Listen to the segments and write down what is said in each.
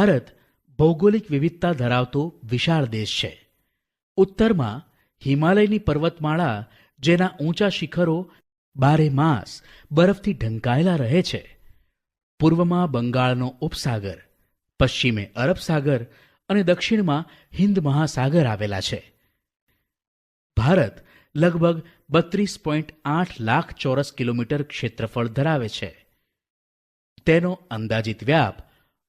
ભારત ભૌગોલિક વિવિધતા ધરાવતો વિશાળ દેશ છે. ઉત્તરમાં હિમાલયની પર્વતમાળા, જેના ઊંચા શિખરો બારે માસ બરફથી ઢંકાયેલા રહે છે. પૂર્વમાં બંગાળનો ઉપસાગર, પશ્ચિમે અરબ સાગર અને દક્ષિણમાં હિન્દ મહાસાગર આવેલા છે. ભારત લગભગ બત્રીસ પોઈન્ટ આઠ લાખ ચોરસ કિલોમીટર ક્ષેત્રફળ ધરાવે છે. તેનો અંદાજિત વ્યાપ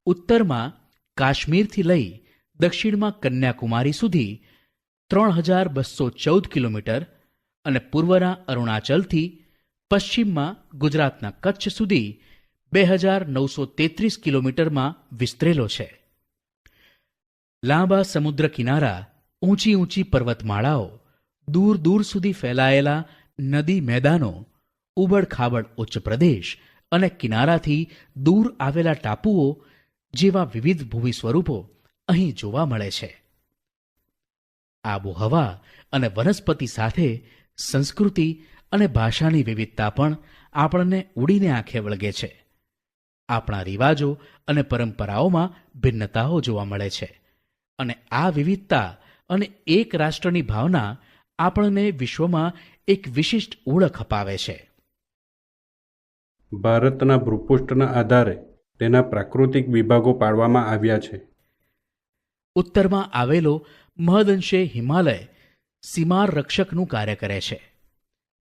ઉત્તરમાં કાશ્મીરથી લઈ દક્ષિણમાં કન્યાકુમારી સુધી ત્રણ હજાર બસો ચૌદ કિલોમીટર અને પૂર્વના અરુણાચલથી પશ્ચિમમાં ગુજરાતના કચ્છ સુધી બે હજાર નવસો તેત્રીસ કિલોમીટરમાં વિસ્તરેલો છે. લાંબા સમુદ્ર કિનારા, ઊંચી ઊંચી પર્વતમાળાઓ, દૂર દૂર સુધી ફેલાયેલા નદી મેદાનો ઉબડ ખાબડ ઉચ્ચ પ્રદેશ અને કિનારાથી દૂર આવેલા ટાપુઓ જેવા વિવિધ ભૂમિ સ્વરૂપો અહીં જોવા મળે છે. આબોહવા અને વનસ્પતિ સાથે સંસ્કૃતિ અને ભાષાની વિવિધતા પણ આપણને ઉડીને આંખે વળગે છે. આપણા રિવાજો અને પરંપરાઓમાં ભિન્નતાઓ જોવા મળે છે અને આ વિવિધતા અને એક રાષ્ટ્રની ભાવના આપણને વિશ્વમાં એક વિશિષ્ટ ઓળખ અપાવે છે. ભારતના ભૂપૃષ્ઠના આધારે તેના પ્રાકૃતિક વિભાગો પાડવામાં આવ્યા છે. ઉત્તરમાં આવેલો મહદઅંશે હિમાલય સીમાર રક્ષકનું કાર્ય કરે છે.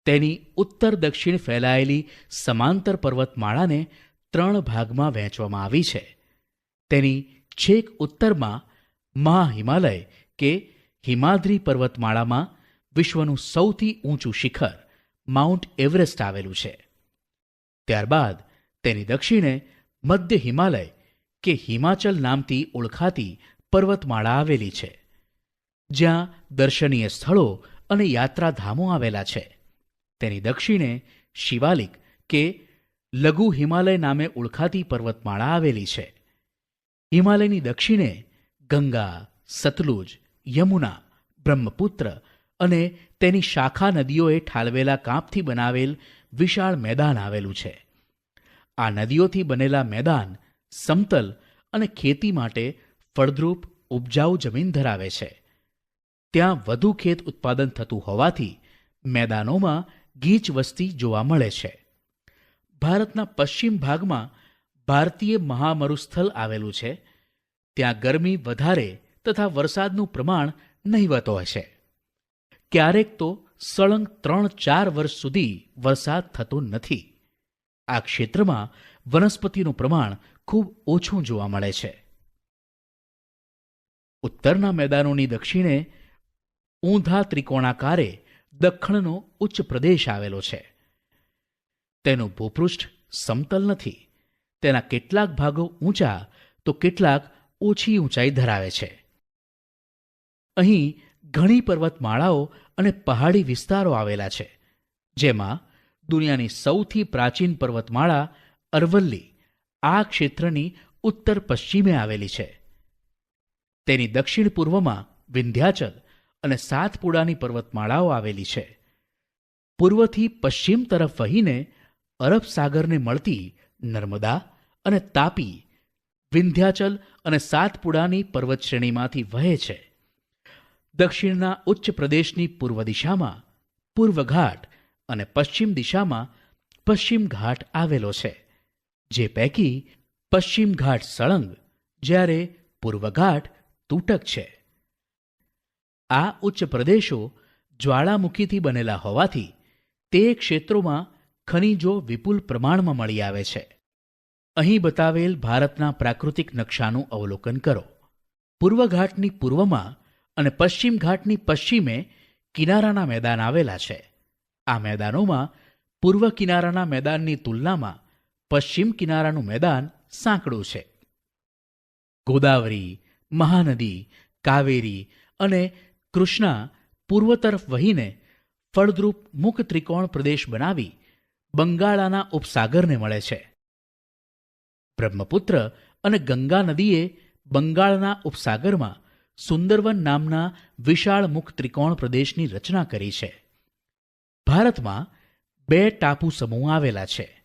તેની ઉત્તર દક્ષિણ ફેલાયેલી સમાંતર પર્વતમાળાને ત્રણ ભાગમાં વહેંચવામાં આવી છે. તેની છેક ઉત્તરમાં મહાહિમાલય કે હિમાદ્રી પર્વતમાળામાં વિશ્વનું સૌથી ઊંચું શિખર, માઉન્ટ એવરેસ્ટ આવેલું છે. ત્યારબાદ તેની દક્ષિણે મધ્ય હિમાલય, કે હિમાચલ નામથી ઓળખાતી પર્વતમાળા આવેલી છે. જ્યાં દર્શનીય સ્થળો અને યાત્રાધામો આવેલા છે. તેની દક્ષિણે શિવાલિક, કે લઘુ હિમાલય નામે ઓળખાતી પર્વતમાળા આવેલી છે. હિમાલયની દક્ષિણે ગંગા, સતલુજ, યમુના, બ્રહ્મપુત્ર અને તેની શાખા નદીઓએ ઠાલવેલા કાંપથી બનાવેલ વિશાળ મેદાન આવેલું છે. આ નદીઓથી બનેલા મેદાન, સમતલ અને ખેતી માટે ફળદ્રુપ ઉપજાઉ જમીન ધરાવે છે. ત્યાં વધુ ખેત ઉત્પાદન થતું હોવાથી મેદાનોમાં ગીચ વસ્તી જોવા મળે છે. ભારતના પશ્ચિમ ભાગમાં ભારતીય મહામરુસ્થલ આવેલું છે. ત્યાં ગરમી વધારે તથા વરસાદનું પ્રમાણ નહીવત હોય છે. ક્યારેક તો સળંગ ત્રણ ચાર વર્ષ સુધી વરસાદ થતો નથી. આ ક્ષેત્રમાં વનસ્પતિનું પ્રમાણ ખૂબ ઓછું જોવા મળે છે. ઉત્તરના મેદાનોની દક્ષિણે ઊંધા ત્રિકોણાકારે દખ્ખણનો ઉચ્ચ પ્રદેશ આવેલો છે. તેનું ભૂપૃષ્ઠ સમતલ નથી. તેના કેટલાક ભાગો ઊંચા તો કેટલાક ઓછી ઊંચાઈ ધરાવે છે. અહીં ઘણી પર્વતમાળાઓ અને પહાડી વિસ્તારો આવેલા છે, જેમાં દુનિયાની સૌથી પ્રાચીન પર્વતમાળા અરવલ્લી, આ ક્ષેત્રની ઉત્તર પશ્ચિમે આવેલી છે. તેની દક્ષિણ પૂર્વમાં વિંધ્યાચલ અને સાતપુડાની પર્વતમાળાઓ આવેલી છે. પૂર્વથી પશ્ચિમ તરફ વહીને અરબ સાગરને મળતી નર્મદા અને તાપી વિંધ્યાચલ અને સાતપુડાની પર્વતશ્રેણીમાંથી વહે છે. દક્ષિણના ઉચ્ચ પ્રદેશની પૂર્વ દિશામાં પૂર્વ ઘાટ અને પશ્ચિમ દિશામાં પશ્ચિમ ઘાટ આવેલો છે, જે પૈકી પશ્ચિમ ઘાટ સળંગ, જ્યારે પૂર્વ ઘાટ તૂટક છે. આ ઉચ્ચ પ્રદેશો જ્વાળામુખીથી બનેલા હોવાથી તે ક્ષેત્રોમાં ખનિજો વિપુલ પ્રમાણમાં મળી આવે છે. અહીં બતાવેલ ભારતના પ્રાકૃતિક નકશાનું અવલોકન કરો. પૂર્વ ઘાટની પૂર્વમાં અને પશ્ચિમ ઘાટની પશ્ચિમે કિનારાના મેદાન આવેલા છે. આ મેદાનોમાં પૂર્વ કિનારાના મેદાનની તુલનામાં પશ્ચિમ કિનારાનું મેદાન સાંકડું છે. ગોદાવરી, મહાનદી, કાવેરી અને કૃષ્ણા પૂર્વ તરફ વહીને ફળદ્રુપ મુખ ત્રિકોણ પ્રદેશ બનાવી બંગાળાના ઉપસાગરને મળે છે. બ્રહ્મપુત્ર અને ગંગા નદીએ બંગાળના ઉપસાગરમાં સુંદરવન નામના વિશાળ મુખ ત્રિકોણ પ્રદેશની રચના કરી છે. ભારતમાં બે ટાપુ સમૂહ આવેલા છે.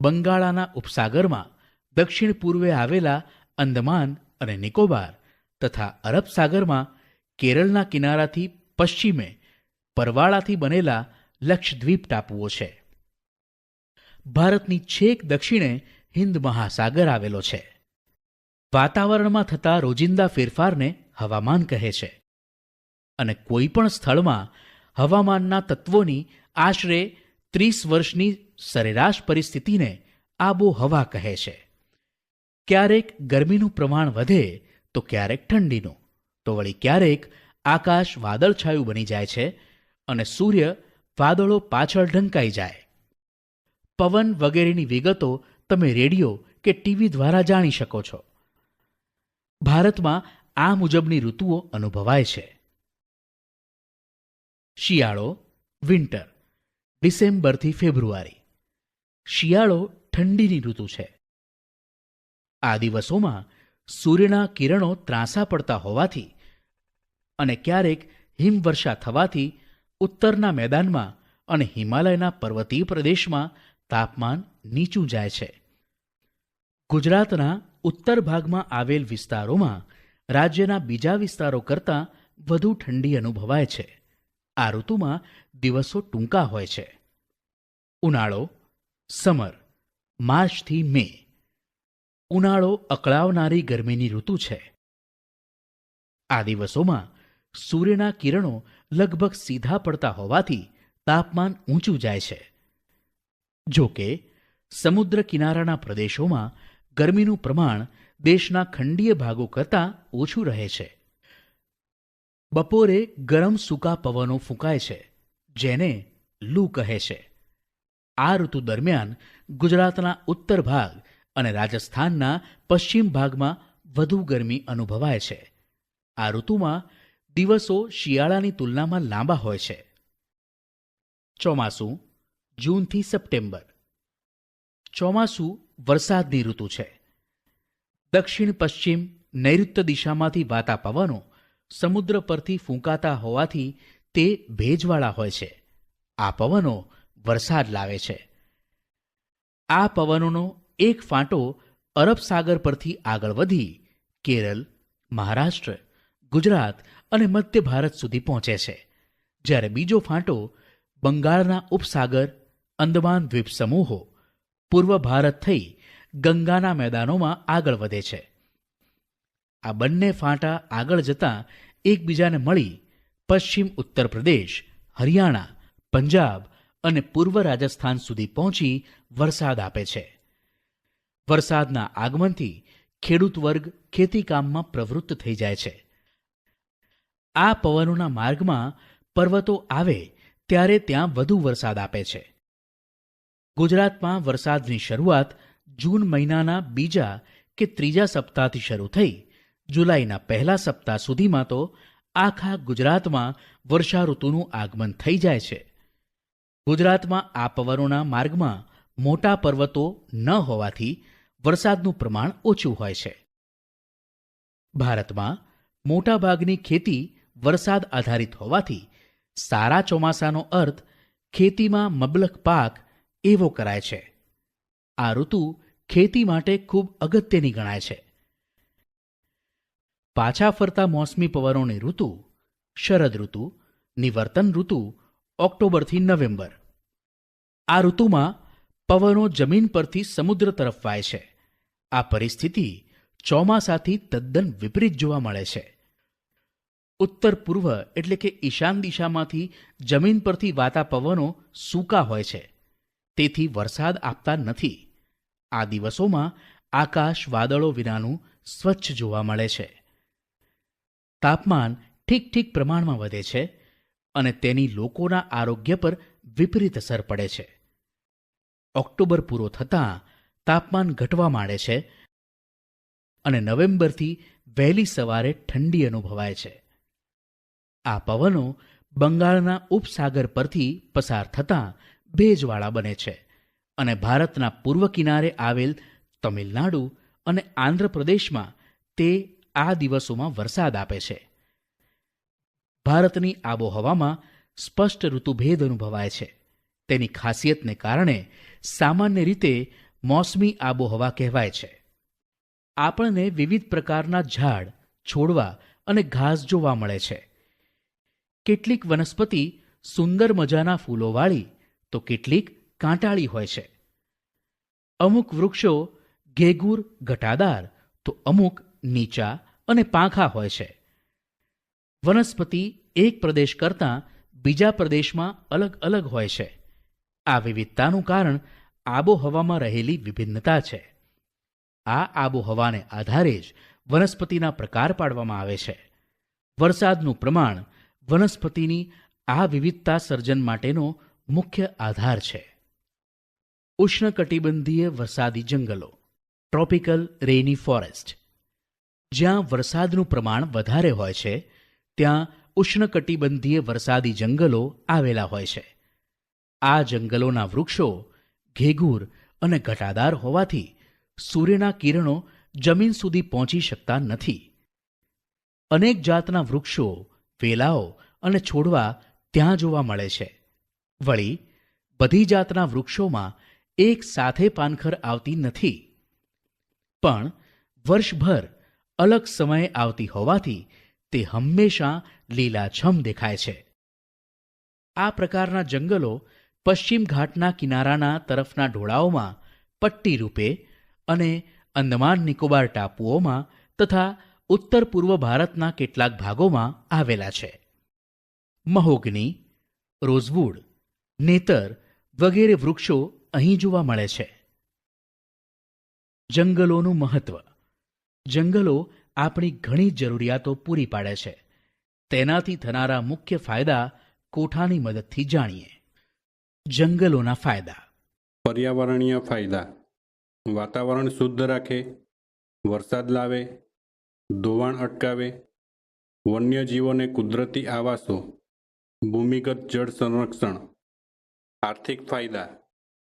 બંગાળાના ઉપસાગરમાં દક્ષિણ પૂર્વે આવેલા અંદમાન અને નિકોબાર તથા અરબ સાગરમાં કેરળના કિનારાથી પશ્ચિમે પરવાળાથી બનેલા લક્ષદ્વીપ ટાપુઓ છે. ભારતની છેક દક્ષિણે હિન્દ મહાસાગર આવેલો છે. વાતાવરણમાં થતા રોજિંદા ફેરફારને હવામાન કહે છે. અને કોઈ પણ સ્થળમાં હવામાનના તત્વોની આશરે ત્રીસ વર્ષની સરેરાશ પરિસ્થિતિને આબોહવા કહે છે. ક્યારેક ગરમીનું પ્રમાણ વધે તો ક્યારેક ઠંડીનું. તો વળી ક્યારેક આકાશ વાદળછાયું બની જાય છે અને સૂર્ય વાદળો પાછળ ઢંકાઈ જાય. પવન વગેરેની વિગતો તમે રેડિયો કે ટીવી દ્વારા જાણી શકો છો. ભારતમાં આ મુજબની ઋતુઓ અનુભવાય છે. શિયાળો વિન્ટર ડિસેમ્બરથી ફેબ્રુઆરી શિયાળો ઠંડીની ઋતુ છે. આ દિવસોમાં સૂર્યના કિરણો ત્રાંસા પડતા હોવાથી અને ક્યારેક હિમવર્ષા થવાથી ઉત્તરના મેદાનમાં અને હિમાલયના પર્વતીય પ્રદેશમાં તાપમાન નીચું જાય છે. ગુજરાતના ઉત્તર ભાગમાં આવેલ વિસ્તારોમાં રાજ્યના બીજા વિસ્તારો કરતાં વધુ ઠંડી અનુભવાય છે. આ ઋતુમાં દિવસો ટૂંકા હોય છે. ઉનાળો, સમર, માર્ચથી મે. ઉનાળો અકળાવનારી ગરમીની ઋતુ છે. આ દિવસોમાં સૂર્યના કિરણો લગભગ સીધા પડતા હોવાથી તાપમાન ઊંચું જાય છે. જો કે, સમુદ્ર કિનારાના પ્રદેશોમાં ગરમીનું પ્રમાણ દેશના ખંડીય ભાગો કરતાં ઓછું રહે છે. બપોરે ગરમ સૂકા પવનો ફૂંકાય છે, જેને લૂ કહે છે. આ ઋતુ દરમિયાન ગુજરાતના ઉત્તર ભાગ અને રાજસ્થાનના પશ્ચિમ ભાગમાં વધુ ગરમી અનુભવાય છે. આ ઋતુમાં દિવસો શિયાળાની તુલનામાં લાંબા હોય છે. ચોમાસું, જૂનથી સપ્ટેમ્બર. ચોમાસું વરસાદની ઋતુ છે. દક્ષિણ પશ્ચિમ નૈઋત્ય દિશામાંથી વાતા પવનો સમુદ્ર પરથી ફૂંકાતા હોવાથી તે ભેજવાળા હોય છે. આ પવનો વરસાદ લાવે છે. આ પવનોનો એક ફાંટો અરબ સાગર પરથી આગળ વધી કેરળ, મહારાષ્ટ્ર, ગુજરાત અને મધ્ય ભારત સુધી પહોંચે છે. જ્યારે બીજો ફાંટો બંગાળના ઉપસાગર, અંદમાન દ્વીપ સમૂહો પૂર્વ ભારત થઈ ગંગાના મેદાનોમાં આગળ વધે છે. આ બંને ફાંટા આગળ જતાં એકબીજાને મળી પશ્ચિમ ઉત્તર પ્રદેશ, હરિયાણા, પંજાબ અને પૂર્વ રાજસ્થાન સુધી પહોંચી વરસાદ આપે છે. વરસાદના આગમનથી ખેડૂત વર્ગ ખેતીકામમાં પ્રવૃત્ત થઈ જાય છે. આ પવનોના માર્ગમાં પર્વતો આવે ત્યારે ત્યાં વધુ વરસાદ આપે છે. ગુજરાતમાં વરસાદની શરૂઆત જૂન મહિનાના બીજા કે ત્રીજા સપ્તાહથી શરૂ થઈ જુલાઈના પહેલા સપ્તાહ સુધીમાં તો આખા ગુજરાતમાં વર્ષા ઋતુનું આગમન થઈ જાય છે. ગુજરાતમાં આ પવનોના માર્ગમાં મોટા પર્વતો ન હોવાથી વરસાદનું પ્રમાણ ઓછું હોય છે. ભારતમાં મોટાભાગની ખેતી વરસાદ આધારિત હોવાથી સારા ચોમાસાનો અર્થ ખેતીમાં મબલક પાક એવો કરાય છે. આ ઋતુ ખેતી માટે ખૂબ અગત્યની ગણાય છે. પાછા ફરતા મોસમી પવનોની ઋતુ, શરદ ઋતુ, નિવર્તન ઋતુ, ઓક્ટોબરથી નવેમ્બર. આ ઋતુમાં પવનો જમીન પરથી સમુદ્ર તરફ વાય છે. આ પરિસ્થિતિ ચોમાસાથી તદ્દન વિપરીત જોવા મળે છે. ઉત્તર પૂર્વ એટલે કે ઈશાન દિશામાંથી જમીન પરથી વાતા પવનો સૂકા હોય છે. તેથી વરસાદ આપતા નથી. આ દિવસોમાં આકાશ વાદળો વિનાનું સ્વચ્છ જોવા મળે છે. તાપમાન ઠીક ઠીક પ્રમાણમાં વધે છે અને તેની લોકોના આરોગ્ય પર વિપરીત અસર પડે છે. ઓક્ટોબર પૂરો થતાં તાપમાન ઘટવા માંડે છે અને નવેમ્બરથી વહેલી સવારે ઠંડી અનુભવાય છે. આ પવનો બંગાળના ઉપસાગર પરથી પસાર થતાં ભેજવાળા બને છે અને ભારતના પૂર્વ કિનારે આવેલ તમિલનાડુ અને આંધ્રપ્રદેશમાં તે આ દિવસોમાં વરસાદ આપે છે. ભારતની આબોહવામાં સ્પષ્ટ ઋતુભેદ અનુભવાય છે. તેની ખાસિયતને કારણે સામાન્ય રીતે મોસમી આબોહવા કહેવાય છે. આપણને વિવિધ પ્રકારના ઝાડ, છોડવા અને ઘાસ જોવા મળે છે. કેટલીક વનસ્પતિ સુંદર મજાના ફૂલોવાળી, તો કેટલીક કાંટાળી હોય છે. અમુક વૃક્ષો ઘેગુર ઘટાદાર, તો અમુક નીચા અને પાંખા હોય છે. વનસ્પતિ એક પ્રદેશ કરતાં બીજા પ્રદેશમાં અલગ અલગ હોય છે. આ વિવિધતાનું કારણ આબોહવામાં રહેલી વિભિન્નતા છે. આ આબોહવાને આધારે જ વનસ્પતિના પ્રકાર પાડવામાં આવે છે. વરસાદનું પ્રમાણ વનસ્પતિની આ વિવિધતા સર્જન માટેનો મુખ્ય આધાર છે. ઉષ્ણકટિબંધીય વરસાદી જંગલો ટ્રોપિકલ રેની ફોરેસ્ટ જ્યાં વરસાદનું પ્રમાણ વધારે હોય છે, ત્યાં ઉષ્ણકટિબંધીય વરસાદી જંગલો આવેલા હોય છે. આ જંગલોના વૃક્ષો ઘેઘૂર અને ઘટાદાર હોવાથી સૂર્યના કિરણો જમીન સુધી પહોંચી શકતા નથી. અનેક જાતના વૃક્ષો, વેલાઓ અને છોડવા ત્યાં જોવા મળે છે. વળી, બધી જાતના વૃક્ષોમાં એક સાથે પાનખર આવતી નથી. પણ વર્ષભર અલગ સમયે આવતી હોવાથી તે હંમેશા લીલાછમ દેખાય છે. આ પ્રકારના જંગલો પશ્ચિમ ઘાટના કિનારાના તરફના ઢોળાવમાં, પટ્ટી રૂપે અને અંદમાન નિકોબાર ટાપુઓમાં તથા ઉત્તર પૂર્વ ભારતના કેટલાક ભાગોમાં આવેલા છે. મહોગની, રોઝવુડ, નેતર વગેરે વૃક્ષો અહીં જોવા મળે છે. જંગલોનું મહત્વ જંગલો આપણી ઘણી જરૂરિયાતો પૂરી પાડે છે. તેનાથી થનારા મુખ્ય ફાયદા કોઠાની મદદથી જાણીએ. જંગલોના ફાયદા. પર્યાવરણીય ફાયદા. વાતાવરણ શુદ્ધ રાખે, વરસાદ લાવે, ધોવાણ અટકાવે, વન્યજીવોને કુદરતી આવાસો, ભૂમિગત જળ સંરક્ષણ, આર્થિક ફાયદા,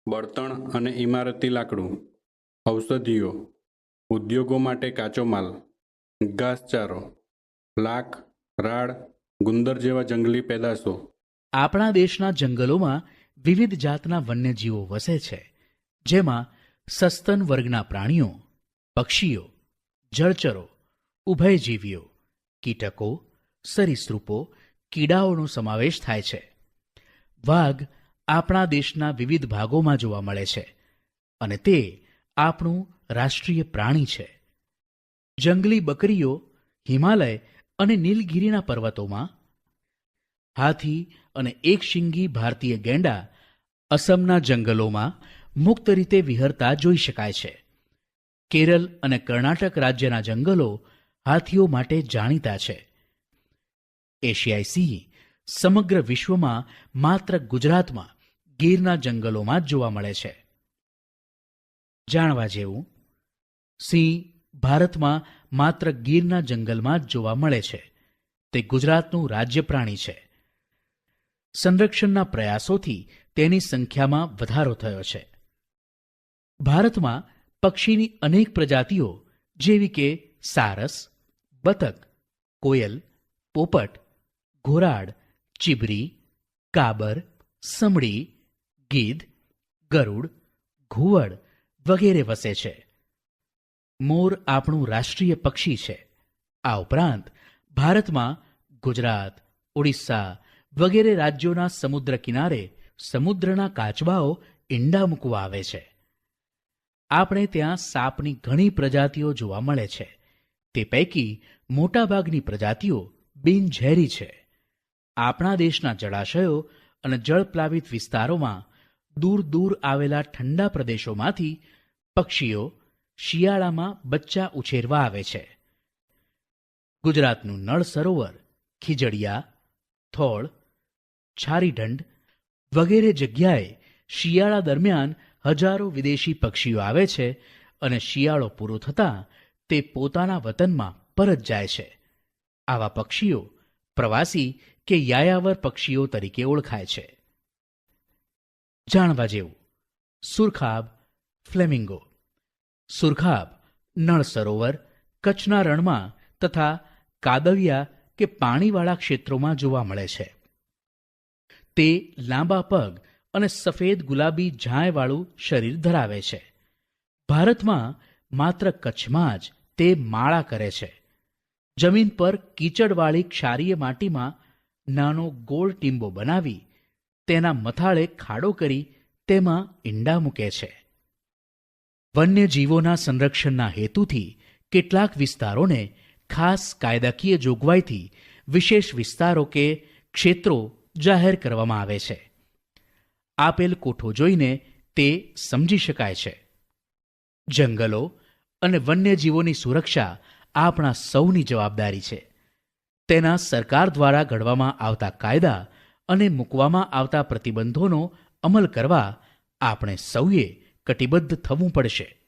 બળતણ અને ઇમારતી લાકડું, ઔષધિઓ ઉદ્યોગો માટે કાચો માલ, ઘાસચારો, લાખ, રાડ, ગુંદર જેવા જંગલી પેદાશો. આપણા દેશના જંગલોમાં વિવિધ જાતના વન્યજીવો વસે છે, જેમાં સસ્તન વર્ગના પ્રાણીઓ, પક્ષીઓ, જળચરો, ઉભયજીવીઓ, કીટકો, સરીસૃપો, કીડાઓનો સમાવેશ થાય છે. વાઘ આપણા દેશના વિવિધ ભાગોમાં જોવા મળે છે અને તે આપણું રાષ્ટ્રીય પ્રાણી છે. જંગલી બકરીઓ, હિમાલય અને નીલગિરીના પર્વતોમાં, હાથી અને એક શિંગી ભારતીય ગેંડા અસમના જંગલોમાં મુક્ત રીતે વિહરતા જોઈ શકાય છે. કેરળ અને કર્ણાટક રાજ્યના જંગલો હાથીઓ માટે જાણીતા છે. એશિયાઈ સિંહ સમગ્ર વિશ્વમાં માત્ર ગુજરાતમાં ગીરના જંગલોમાં જ જોવા મળે છે. જાણવા જેવું સિંહ ભારતમાં માત્ર ગીરના જંગલમાં જ જોવા મળે છે. તે ગુજરાતનું રાજ્ય પ્રાણી છે. સંરક્ષણના પ્રયાસોથી તેની સંખ્યામાં વધારો થયો છે. ભારતમાં પક્ષીની અનેક પ્રજાતિઓ જેવી કે સારસ, બતક, કોયલ, પોપટ, ઘોરાડ, ચીબરી, કાબર, સમડી, ગીધ, ગરુડ, ઘુવડ વગેરે વસે છે. મોર આપણું રાષ્ટ્રીય પક્ષી છે. આ ઉપરાંત ભારતમાં ગુજરાત, ઓડિશા વગેરે રાજ્યોના સમુદ્ર કિનારે સમુદ્રના કાચબાઓ ઈંડા મૂકવા આવે છે. આપણે ત્યાં સાપની ઘણી પ્રજાતિઓ જોવા મળે છે. તે પૈકી મોટાભાગની પ્રજાતિઓ બિનઝેરી છે. આપણા દેશના જળાશયો અને જળપ્લાવિત વિસ્તારોમાં દૂર દૂર આવેલા ઠંડા પ્રદેશોમાંથી પક્ષીઓ શિયાળામાં બચ્ચા ઉછેરવા આવે છે. ગુજરાતનું નળ સરોવર, ખીજડીયા, થોળ છારીઢંડ વગેરે જગ્યાએ શિયાળા દરમિયાન હજારો વિદેશી પક્ષીઓ આવે છે અને શિયાળો પૂરો થતાં તે પોતાના વતનમાં પરત જાય છે. આવા પક્ષીઓ પ્રવાસી કે યાયાવર પક્ષીઓ તરીકે ઓળખાય છે. જાણવા જેવું, સુરખાબ, ફ્લેમિંગો સુરખાબ, નળ સરોવર, કચ્છના રણમાં તથા કાદવિયા કે પાણીવાળા ક્ષેત્રોમાં જોવા મળે છે. તે લાંબા પગ અને સફેદ ગુલાબી ઝાંયવાળું શરીર ધરાવે છે. ભારતમાં માત્ર કચ્છમાં જ તે માળા કરે છે. જમીન પર કીચડવાળી ક્ષારીય માટીમાં નાનો ગોળ ટીંબો બનાવી તેના મથાળે ખાડો કરી તેમાં ઈંડા મૂકે છે. વન્યજીવોના સંરક્ષણના હેતુથી કેટલાક વિસ્તારોને ખાસ કાયદાકીય જોગવાઈથી વિશેષ વિસ્તારો કે ક્ષેત્રો જાહેર કરવામાં આવે છે. આપેલ કોઠો જોઈને તે સમજી શકાય છે. જંગલો અને વન્યજીવોની સુરક્ષા આપણા સૌની જવાબદારી છે. તેના સરકાર દ્વારા ઘડવામાં આવતા કાયદા અને મૂકવામાં આવતા પ્રતિબંધોનો અમલ કરવા આપણે સૌએ કટિબદ્ધ થવું પડશે.